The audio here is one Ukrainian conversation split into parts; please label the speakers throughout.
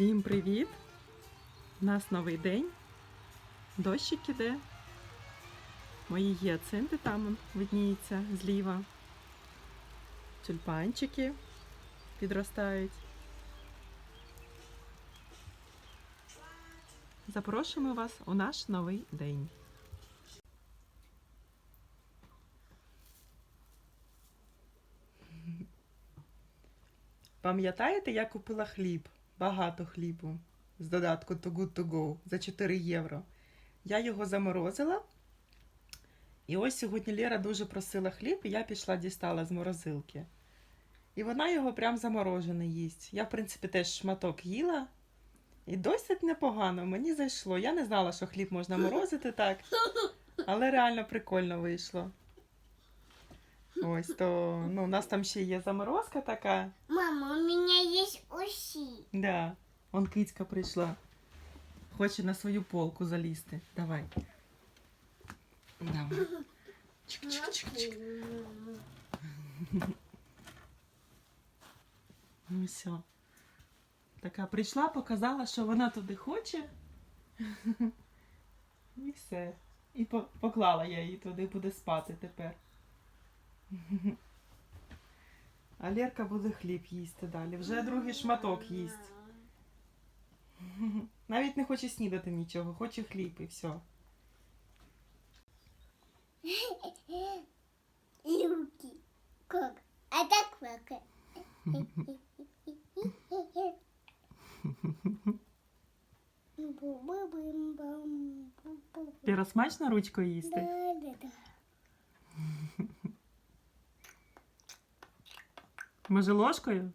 Speaker 1: Всім привіт! У нас новий день. Дощик іде. Мої гіацинти там видніються зліва. Тюльпанчики підростають. Запрошуємо вас у наш новий день. Пам'ятаєте, я купила хліб? Багато хлібу з додатку To Good To Go за 4 євро. Я його заморозила. І ось сьогодні Лера дуже просила хліб, і я пішла дістала з морозилки. І вона його прям заморожений їсть. Я, в принципі, теж шматок їла. І досить непогано, мені зайшло. Я не знала, що хліб можна морозити так, але реально прикольно вийшло. Ось то ну, у нас там ще є заморозка така.
Speaker 2: Мама, у меня есть уси.
Speaker 1: Да, он кицька прийшла. Хоче на свою полку залізти. Давай. Давай. Чик-чик-чик-чик. Ну все. Така прийшла, показала, що вона туди хоче. І все. І поклала я її туди, буде спати тепер. А Лерка буде хліб їсти далі. Вже другий шматок їсть. Навіть не хоче снідати нічого, хоче хліб і все.
Speaker 2: Люки. Как? А так как? Бу-бу-бум-бам.
Speaker 1: Лера, смачно ручкою їсти? Може ложкою?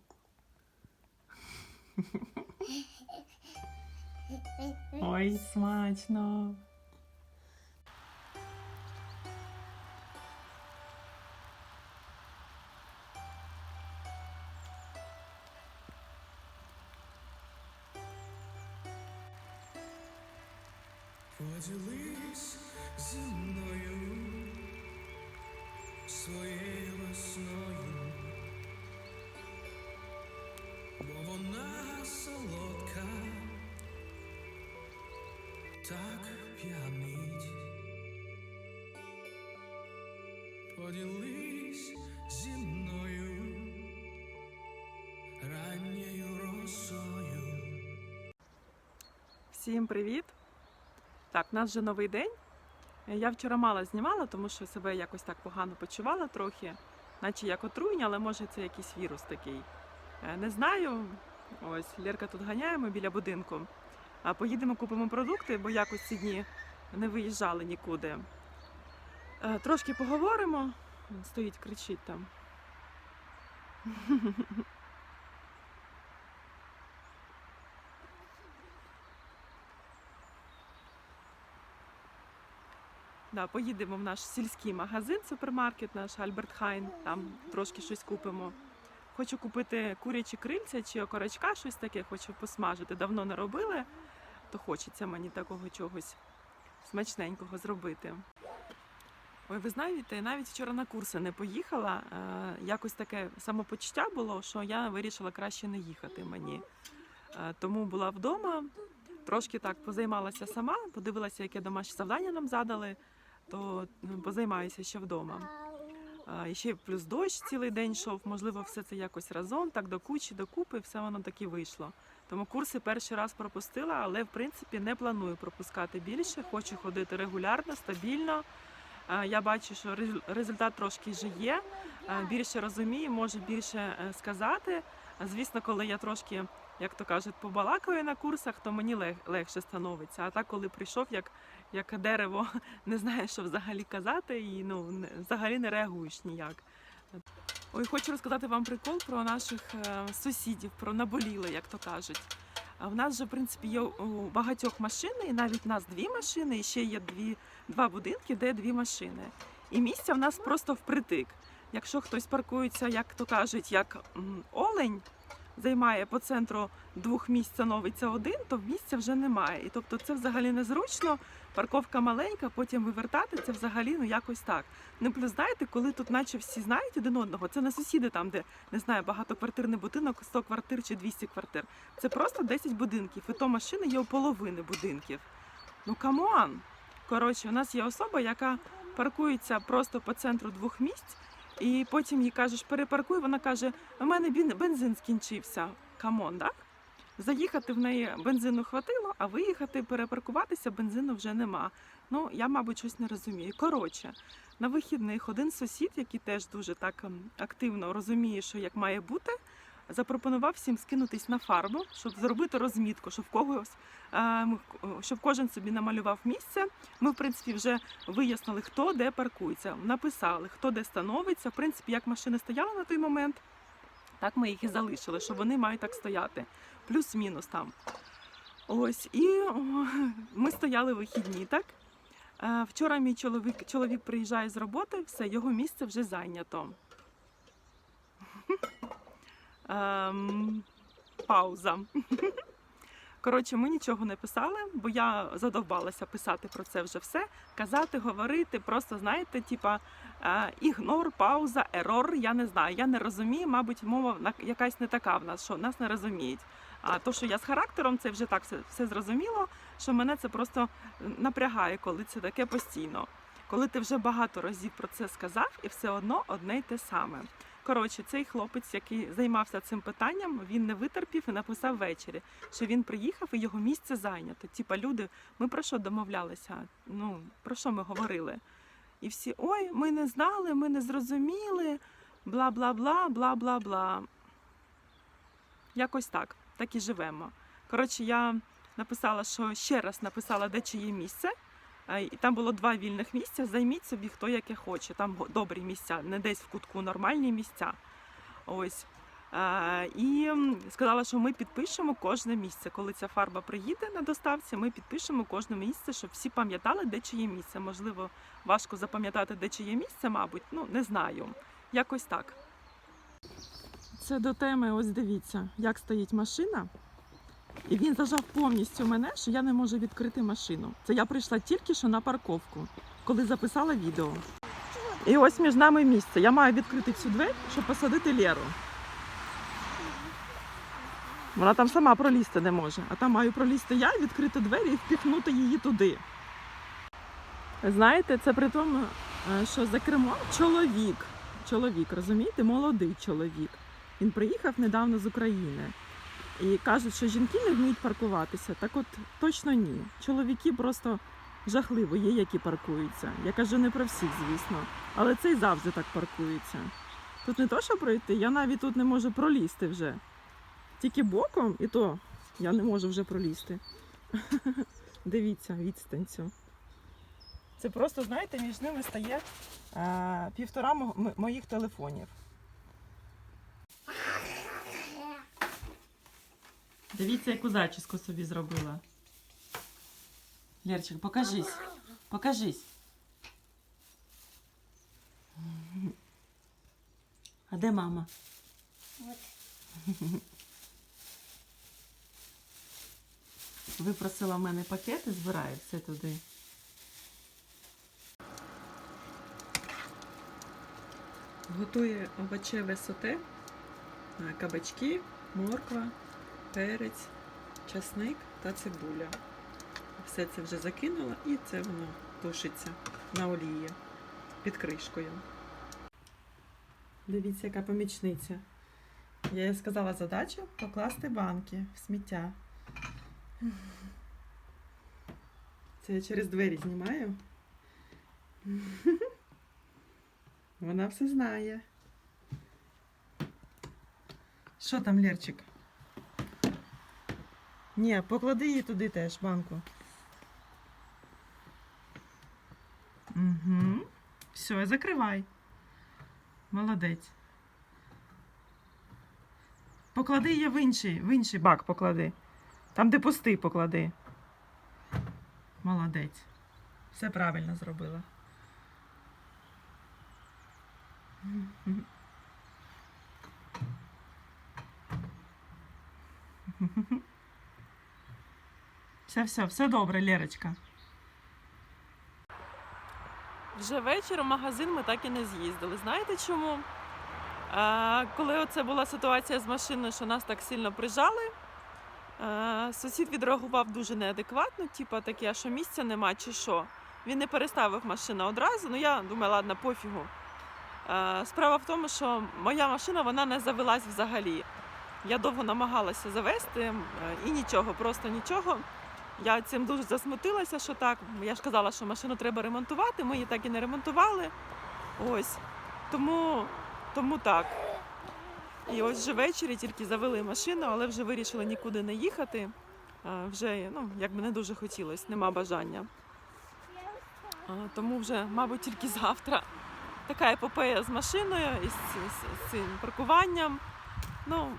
Speaker 1: Ой, смачно.
Speaker 3: Поділись зі мною своєю весною, бо вона солодка, так п'янить. Поділись зі мною ранньою росою.
Speaker 1: Всім привіт! Так, у нас вже новий день. Я вчора мало знімала, тому що себе якось так погано почувала трохи, наче як отруєння, але може це якийсь вірус такий. Е, Не знаю. Ось Лерка тут ганяємо біля будинку. А поїдемо купимо продукти, бо якось ці дні не виїжджали нікуди. Е, Трошки поговоримо. Він Стоїть, кричить там. Да, поїдемо в наш сільський магазин, супермаркет, наш Альберт Хайн, там трошки щось купимо. Хочу купити курячі крильця чи окорочка, щось таке, хочу посмажити. Давно не робили, то хочеться мені такого чогось смачненького зробити. Ой, ви знаєте, навіть вчора на курси не поїхала. Е, якось таке самопочуття було, що я вирішила краще не їхати мені. Е, тому була вдома, трошки так позаймалася сама, подивилася, яке домашнє завдання нам задали, то позаймаюся ще вдома. І ще плюс дощ цілий день йшов, можливо, все це якось разом, так до кучі, докупи, все воно таки вийшло. Тому курси перший раз пропустила, але в принципі не планую пропускати більше. Хочу ходити регулярно, стабільно. Я бачу, що результат трошки вже є. Більше розумію, можу більше е, сказати. Звісно, коли я трошки, як то кажуть, побалакаю на курсах, то мені лег- легше становиться. А так, коли прийшов, як, як дерево, не знаєш, що взагалі казати, і ну не- взагалі не реагуєш ніяк. Ой, хочу розказати вам прикол про наших е, сусідів, про наболіле, як то кажуть. В нас же, в принципі, є у багатьох машини, і навіть в нас дві машини, і ще є дві, два будинки, де дві машини. І місця в нас просто впритик. Якщо хтось паркується, як то кажуть, як олень, займає по центру двох місць становиться один, то місця вже немає. І тобто це взагалі незручно. Парковка маленька, потім вивертати це взагалі ну якось так. Ну плюс знаєте, коли тут, наче всі знають один одного, це не сусіди там, де не знаю, багатоквартирний будинок, 100 квартир чи 200 квартир. Це просто 10 будинків, і то машини є у половини будинків. Ну камон! Коротше, у нас є особа, яка паркується просто по центру двох місць, і потім їй кажеш, перепаркуй, вона каже: у мене бензин скінчився. Камон, так? Заїхати в неї бензину хватило, а виїхати, перепаркуватися бензину вже нема. Ну, я, мабуть, щось не розумію. Коротше, на вихідних один сусід, який теж дуже так ем, активно розуміє, що як має бути, запропонував всім скинутись на фарбу, щоб зробити розмітку, щоб когось е, щоб кожен собі намалював місце. Ми, в принципі, вже вияснили, хто де паркується. Написали, хто де становиться. В принципі, як машини стояли на той момент, так ми їх і залишили, що вони мають так стояти. Плюс-мінус там. Ось, і ми стояли вихідні, так? Е, Вчора мій чоловік, чоловік приїжджає з роботи, все, його місце вже зайнято. Ем, пауза. Коротше, ми нічого не писали, бо я задовбалася писати про це вже все. Казати, говорити, просто знаєте, типа е, ігнор, пауза, ерор. Я не знаю. Я не розумію. Мабуть, мова якась не така в нас, що нас не розуміють. А то, що я з характером, це вже так все, все зрозуміло. Що мене це просто напрягає, коли це таке постійно. Коли ти вже багато разів про це сказав, і все одно одне й те саме. Коротше, цей хлопець, який займався цим питанням, він не витерпів і написав ввечері, що він приїхав і його місце зайнято. Типа, люди, ми про що домовлялися? Ну про що ми говорили? І всі ой, ми не знали, ми не зрозуміли, бла бла бла, бла бла бла. Якось так, так і живемо. Коротше, я написала, що ще раз написала, де чиє місце. І там було два вільних місця. Займіть собі хто яке хоче. Там добрі місця, не десь в кутку, нормальні місця. Ось. І сказала, що ми підпишемо кожне місце. Коли ця фарба приїде на доставці, ми підпишемо кожне місце, щоб всі пам'ятали, де чиє місце. Можливо, важко запам'ятати, де чиє місце, мабуть. Ну, не знаю. Якось так. Це до теми, ось дивіться, як стоїть машина. І він зажав повністю мене, що я не можу відкрити машину. Це я прийшла тільки що на парковку, коли записала відео. І ось між нами місце. Я маю відкрити цю двері, щоб посадити Леру. Вона там сама пролізти не може, а там маю пролізти я, відкрити двері і впіхнути її туди. Знаєте, це при тому, е, що за кермом чоловік. Чоловік, розумієте, молодий чоловік. Він приїхав недавно з України. І кажуть, що жінки не вміють паркуватися. Так от точно ні. Чоловіки просто жахливо є, які паркуються. Я кажу не про всіх, звісно, але цей завжди так паркується. Тут не то, що пройти, я навіть тут не можу пролізти вже. Тільки боком, і то я не можу вже пролізти. Дивіться, відстань цю. Це просто, знаєте, між ними стає е, півтора мо- моїх телефонів. Дивіться, яку зачіску собі зробила. Лерчик, покажись. Покажись. А де мама?
Speaker 2: Вот.
Speaker 1: Випросила в мене пакети, збираю все туди. Готує овочеве соте, кабачки, морква, перець, часник та цибуля. Все це вже закинула і це воно тушиться на олії під кришкою. Дивіться, яка помічниця. Я їй сказала задачу покласти банки в сміття. Це я через двері знімаю. Вона все знає. Що там, Лерчик? Ні, поклади її туди теж, банку. Угу. Все, закривай. Молодець. Поклади її в інший, в інший бак поклади. Там, де пустий, поклади. Молодець. Все правильно зробила. Все, все, все добре, Лерочка. Вже вечір в магазин ми так і не з'їздили. Знаєте чому? А, коли оце була ситуація з машиною, що нас так сильно прижали, а, сусід відреагував дуже неадекватно, типу таке, що місця нема чи що. Він не переставив машину одразу. Ну я думаю, ладно, пофігу. А, справа в тому, що моя машина вона не завелась взагалі. Я довго намагалася завести і нічого, просто нічого. Я цим дуже засмутилася, що так. Я ж казала, що машину треба ремонтувати. Ми її так і не ремонтували. Ось. Тому, тому так. І ось вже ввечері тільки завели машину, але вже вирішили нікуди не їхати. Вже ну, якби не дуже хотілося, нема бажання. Тому вже, мабуть, тільки завтра. Така епопея з машиною і з, з, з цим паркуванням. Ну,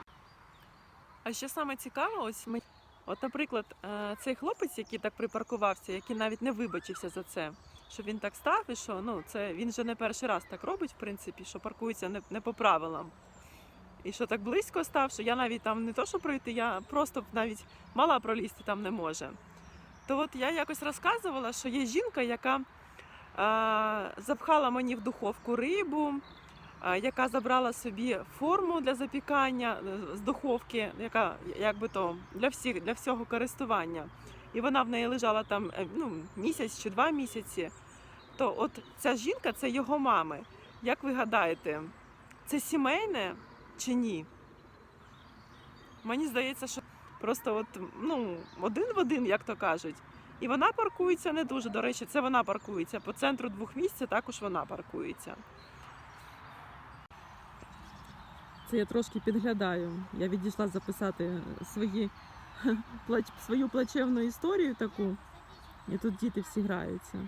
Speaker 1: а що саме цікаво, ось ми. От, наприклад, е, цей хлопець, який так припаркувався, який навіть не вибачився за це, що він так став, і що ну це він вже не перший раз так робить, в принципі, що паркується не, не по правилам. І що так близько став, що я навіть там не то, що пройти, я просто навіть мала пролізти там не може. То от я якось розказувала, що є жінка, яка е, запхала мені в духовку рибу, яка забрала собі форму для запікання е, з духовки, яка якби то для всіх для всього користування. І вона в неї лежала там е, ну, місяць чи два місяці. То от ця жінка це його мами. Як ви гадаєте, це сімейне чи ні? Мені здається, що просто от, ну, один в один, як то кажуть. І вона паркується не дуже. До речі, це вона паркується. По центру двох місць також вона паркується. Це я трошки підглядаю. Я відійшла записати свої, свою плачевну історію таку. І тут діти всі граються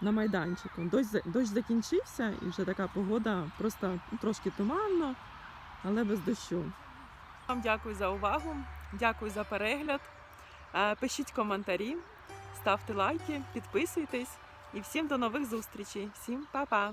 Speaker 1: на майданчику. Дощ, дощ закінчився і вже така погода просто ну, трошки туманно, але без дощу. Вам дякую за увагу, дякую за перегляд. Е, Пишіть коментарі, ставте лайки, підписуйтесь і всім до нових зустрічей. Всім па-па!